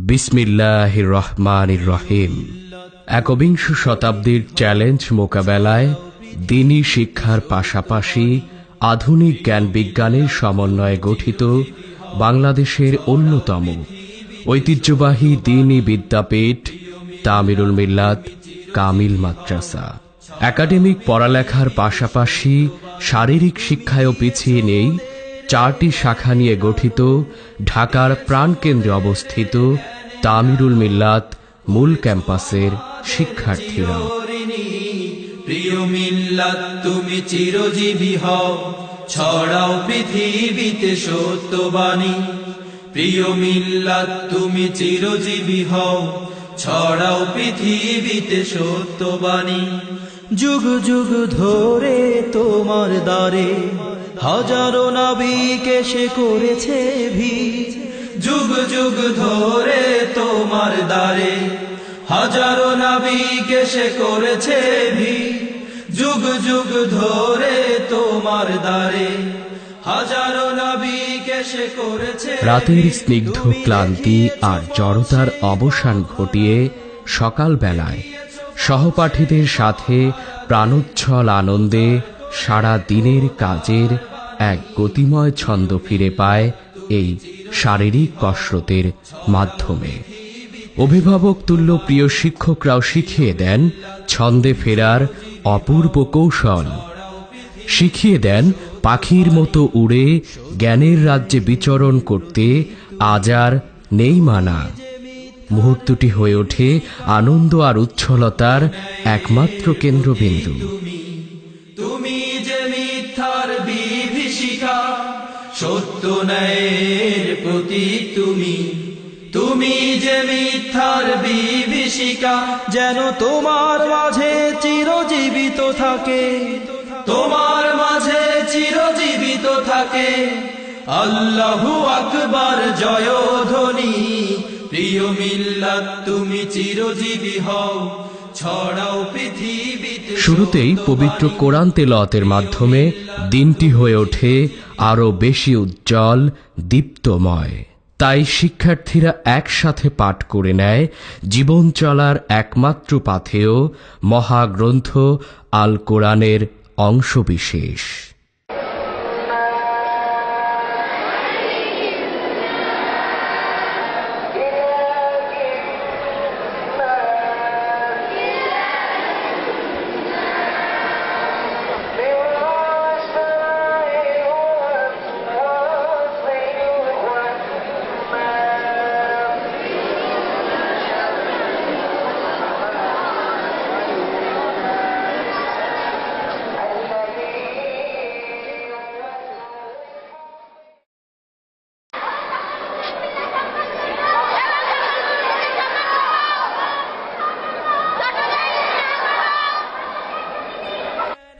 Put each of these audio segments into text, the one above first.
বিসমিল্লাহ রহমান রহিম। একবিংশ শতাব্দীর চ্যালেঞ্জ মোকাবেলায় দিনী শিক্ষার পাশাপাশি আধুনিক জ্ঞান বিজ্ঞানের সমন্বয়ে গঠিত বাংলাদেশের অন্যতম ঐতিহ্যবাহী দিনী বিদ্যাপীঠ তামিরুল মিল্লাত কামিল মাদ্রাসা। একাডেমিক পড়ালেখার পাশাপাশি শারীরিক শিক্ষায়ও পিছিয়ে নেই চারটি শাখা নিয়ে গঠিত, ঢাকার প্রাণকেন্দ্রে অবস্থিত তামিরুল মিল্লাত মূল ক্যাম্পাসের শিক্ষার্থীরা। প্রিয় মিল্লাত, তুমি চিরজীবী হও। ছড়াও পৃথিবীতে সত্যবাণী। প্রিয় মিল্লাত, তুমি চিরজীবী হও। ছড়াও পৃথিবীতে সত্যবাণী। যুগ যুগ ধরে তোমার দ্বারে হাজারো নাবিকে সে করেছে ভিড়। যুগ যুগ ধরে তোমার দ্বারে হাজারো নাবিকে সে করেছে ভিড়। যুগ যুগ ধরে তোমার দ্বারে হাজারো নাবিকে সে করেছে রাতের স্নিগ্ধ ক্লান্তি আর জড়তার অবসান ঘটিয়ে সকালবেলায় সহপাঠীদের সাথে প্রাণোচ্ছল আনন্দে সারা দিনের কাজের এক গতিময় ছন্দ ফিরে পায় এই শারীরিক কসরতের মাধ্যমে। অভিভাবক তুল্য প্রিয় শিক্ষকরাও শিখিয়ে দেন ছন্দে ফেরার অপূর্ব কৌশল। শিখিয়ে দেন পাখির মতো উড়ে জ্ঞানের রাজ্যে বিচরণ করতে আজার নেই মানা। মুহূর্তটি হয়ে ওঠে আনন্দ আর উচ্ছলতার একমাত্র কেন্দ্রবিন্দু। সত্য ন্যায়ের প্রতীক তুমি তুমি যে মিথ্যার বিভীষিকা, যেন তোমার মাঝে চিরজীবিত থাকে। তোমার মাঝে চিরজীবিত থাকে। আল্লাহু আকবার জয় ধ্বনি প্রিয় মিল্লাত, তুমি চিরজীবী হও। শুরুতেই পবিত্র কোরআন তেলতের মাধ্যমে দিনটি হয়ে ওঠে আরও বেশি উজ্জ্বল দীপ্তময়। তাই শিক্ষার্থীরা একসাথে পাঠ করে নেয় জীবন চলার একমাত্র পাথেয় মহাগ্রন্থ আল কোরআনের অংশবিশেষ।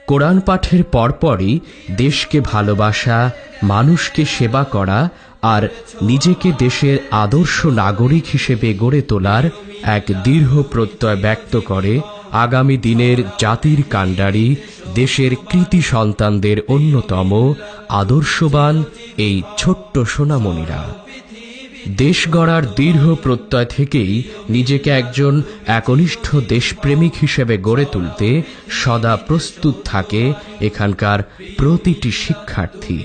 কোরআন পাঠের পরপরই দেশকে ভালোবাসা, মানুষকে সেবা করা আর নিজেকে দেশের আদর্শ নাগরিক হিসেবে গড়ে তোলার এক দৃঢ় প্রত্যয় ব্যক্ত করে আগামী দিনের জাতির কাণ্ডারি দেশের কৃতি সন্তানদের অন্যতম আদর্শবান এই ছোট্ট সোনামণিরা। দেশ গড়ার দৃঢ় প্রত্যয় থেকেই নিজেকে একজন একনিষ্ঠ দেশপ্রেমিক হিসেবে গড়ে তুলতে সদা প্রস্তুত থাকে এখানকার প্রতিটি শিক্ষার্থী।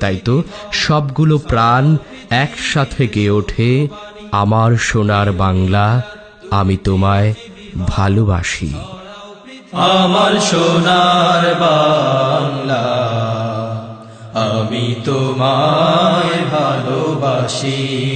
তাই তো সবগুলো প্রাণ একসাথে গেয়ে ওঠে, আমার সোনার বাংলা আমি তোমায় ভালোবাসি। আমার সোনার বাংলা আমি তোমায় ভালোবাসি।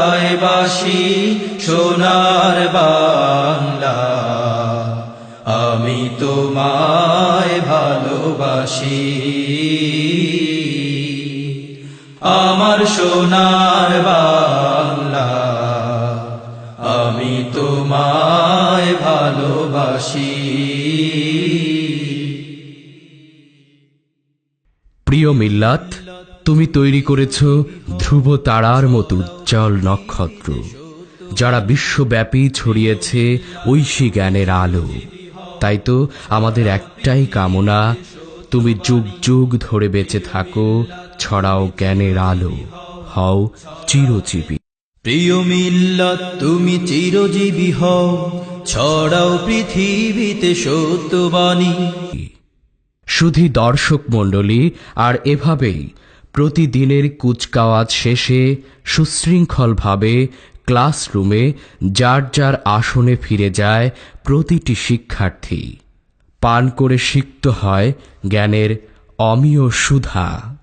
ভালোবাসি সোনার বাংলা। আমি তোমায় ভালোবাসি। আমার সোনার বাংলা। আমি তোমায় ভালোবাসি। প্রিয় মিল্লাত তুমি তৈরি করেছ ধ্রুব তারার মতো উজ্জ্বল নক্ষত্র যারা বিশ্বব্যাপী ছড়িয়েছে ঐশী জ্ঞানের আলো। তাই তো আমাদের একটাই কামনা তুমি যুগ যুগ ধরে বেঁচে থাকো ছড়াও জ্ঞানের আলো হও চিরজীবী। প্রিয় মিল্লাত তুমি চিরজীবী হও ছড়াও পৃথিবীতে সত্যবাণী। শুধু দর্শক মণ্ডলী আর এভাবেই প্রতিদিনের কুচকাওয়াজ শেষে সুশৃঙ্খলভাবে ক্লাসরুমে যার যার আসনে ফিরে যায় প্রতিটি শিক্ষার্থী। পান করে সিক্ত হয় জ্ঞানের অমীয় সুধা।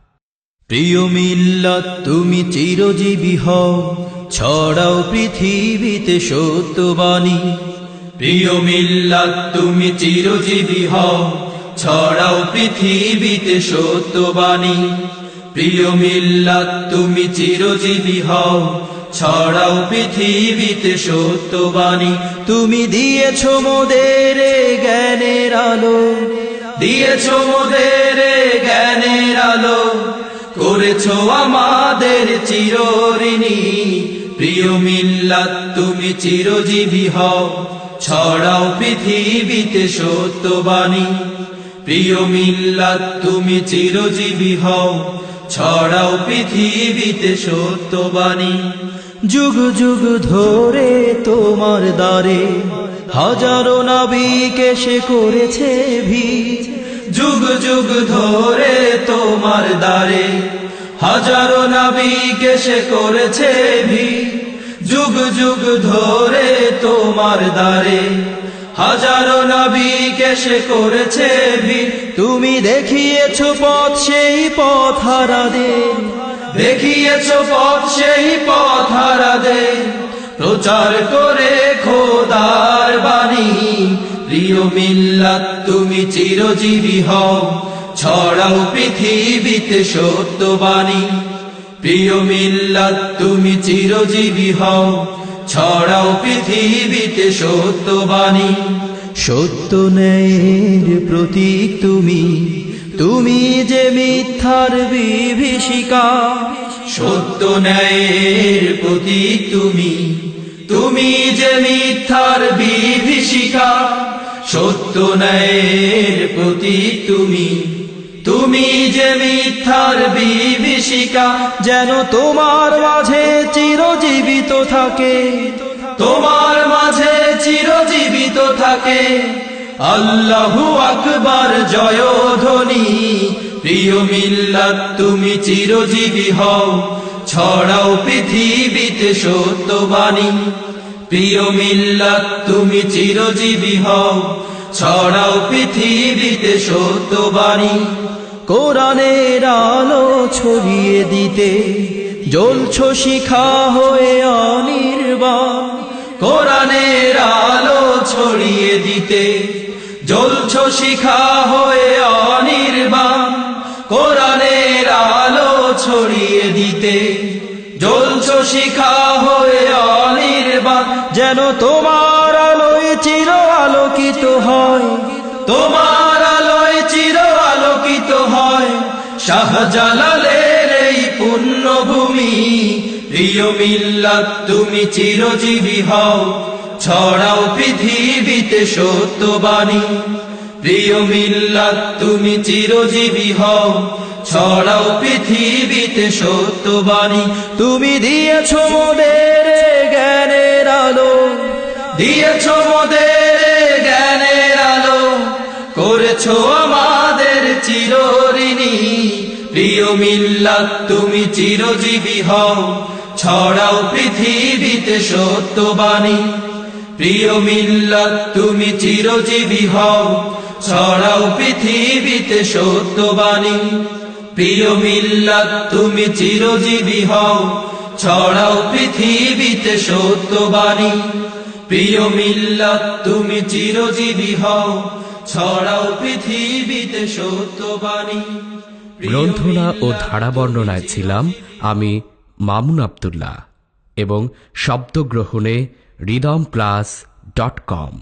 প্রিয় মিল্লাত, তুমি চিরজীবী হও, ছড়াও পৃথিবীতে সত্যবাণী। প্রিয় মিল্লাত, তুমি চিরজীবী হও, ছড়াও পৃথিবীতে সত্যবাণী। প্রিয় মিল্লাত, তুমি চিরজীবী হও। ছড়াও পৃথিবীতে সত্যবাণী। তুমি দিয়েছ মোদের জ্ঞানের আলো। দিয়েছ মোদের জ্ঞানের আলো। করেছ আমাদের চিরঋণী। প্রিয় মিল্লাত, তুমি চিরজীবী হও। ছড়াও পৃথিবীতে সত্যবাণী। প্রিয় মিল্লাত, তুমি চিরজীবী হও। ছড়াও পৃথিবীতে সত্যবাণী। যুগ যুগ ধরে তোমার দ্বারে হাজারো নাবিকে সে করেছে ভিড়। যুগ যুগ ধরে তোমার দ্বারে হাজারো নাবিকে সে করেছে ভিড়। যুগ যুগ ধরে তোমার দ্বারে হাজারো নবীকে সে করেছে তুমি দেখিয়েছ পথ, সেই পথ হারাদের দেখিয়েছ পথ, সেই পথ হারাদের প্রচার করে খোদার বাণী। প্রিয় মিল্লাত, তুমি চিরজীবী হও। ছড়াও পৃথিবীতে সত্যবাণী। প্রিয় মিল্লাত, তুমি চিরজীবী হও। ছড়াও পৃথিবীতে সত্যবাণী সত্য ন্যায়ের প্রতীক তুমি তুমি যে মিথ্যার বিভীষিকা। সত্য ন্যায়ের প্রতীক তুমি তুমি যে মিথ্যার বিভীষিকা। সত্য ন্যায়ের প্রতীক তুমি তুমি যে মিথ্যার বিভীষিকা, যেন তোমার মাঝে চিরজীবিত থাকে। তোমার মাঝে চিরজীবিত থাকে। আল্লাহু আকবার জয় ধ্বনি প্রিয় মিল্লাত, তুমি চিরজীবী হও। ছড়াও পৃথিবীতে সত্যবাণী। প্রিয় মিল্লাত, তুমি চিরজীবী হও। ছড়াও পৃথিবীতে সত্যবাণী। কোরআনের আলো ছড়িয়ে দিতে জ্বলছ শিখা হয়ে অনির্বাণ। কোরআনের আলো ছড়িয়ে দিতে জ্বলছ শিখা হয়ে অনির্বাণ। কোরআনের আলো ছড়িয়ে দিতে জ্বলছ শিখা শাহজালালের এই পুণ্যভূমি, প্রিয় মিল্লাত, তুমি চিরজীবী হও। ছড়াও পৃথিবীতে সত্যবাণী। প্রিয় মিল্লাত, তুমি চিরজীবী হও। ছড়াও পৃথিবীতে সত্যবাণী। তুমি দিয়েছ মোদের জ্ঞানের আলো। দিয়েছ মোদের জ্ঞানের আলো। করেছ মিল্লাত তুমি চিরজীবী হও। ছড়াও পৃথিবীতে সত্যবাণী। প্রিয় মিল্লাত তুমি চিরজীবী হও। ছড়াও পৃথিবীতে সত্যবাণী। প্রিয় মিল্লাত তুমি চিরজীবী হও। ছড়াও পৃথিবীতে সত্যবাণী। প্রিয় মিল্লাত তুমি চিরজীবী হও। ছড়াও পৃথিবীতে সত্যবাণী। গ্রন্থনা ও ধারা বর্ণনায় ছিলাম আমি মামুন আবদুল্লাহ এবং শব্দগ্রহণে রিদম প্লাস ডট কম।